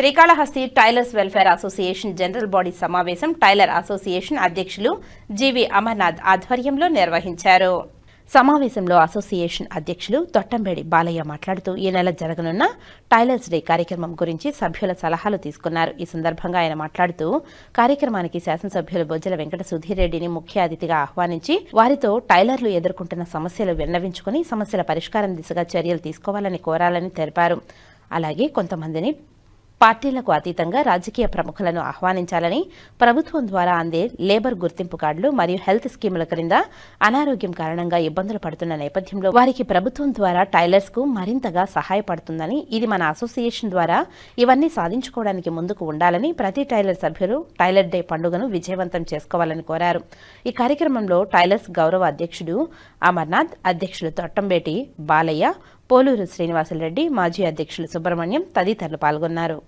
Srikalahasti tailors welfare association general body సమావేశం tailor association అధ్యక్షులు జీవి అమర్నాథ్ ఆధ్వర్యంలో నిర్వహించారు. సమావేశంలో అసోసియేషన్ అధ్యక్షులు తొట్టంబేడి బాలయ్య మాట్లాడుతూ ఈ నెల జరగనున్న టైలర్స్ డే కార్యక్రమం గురించి సభ్యుల సలహాలు తీసుకున్నారు. ఈ సందర్భంగా ఆయన మాట్లాడుతూ కార్యక్రమానికి శాసనసభ్యులు బొజ్జల వెంకట సుధీర్ రెడ్డిని ముఖ్య అతిథిగా ఆహ్వానించి వారితో టైలర్లు ఎదుర్కొంటున్న సమస్యలు విన్నవించుకుని సమస్యల పరిష్కారం దిశగా చర్యలు తీసుకోవాలని కోరాలని తెలిపారు. అలాగే కొంతమందిని పార్టీలకు అతీతంగా రాజకీయ ప్రముఖులను ఆహ్వానించాలని ప్రభుత్వం ద్వారా అందే లేబర్ గుర్తింపు కార్డులు మరియు హెల్త్ స్కీముల క్రింద అనారోగ్యం కారణంగా ఇబ్బందులు పడుతున్న నేపథ్యంలో వారికి ప్రభుత్వం ద్వారా టైలర్స్కు మరింతగా సహాయపడుతుందని ఇది మన అసోసియేషన్ ద్వారా ఇవన్నీ సాధించుకోవడానికి ముందుకు ఉండాలని ప్రతి టైలర్ సభ్యులు టైలర్ డే పండుగను విజయవంతం చేసుకోవాలని కోరారు. ఈ కార్యక్రమంలో టైలర్స్ గౌరవ అధ్యక్షుడు అమర్నాథ్ అధ్యక్షులు తొట్టంబేటి బాలయ్య పోలూరు శ్రీనివాసులరెడ్డి మాజీ అధ్యక్షులు సుబ్రహ్మణ్యం తదితరులు పాల్గొన్నారు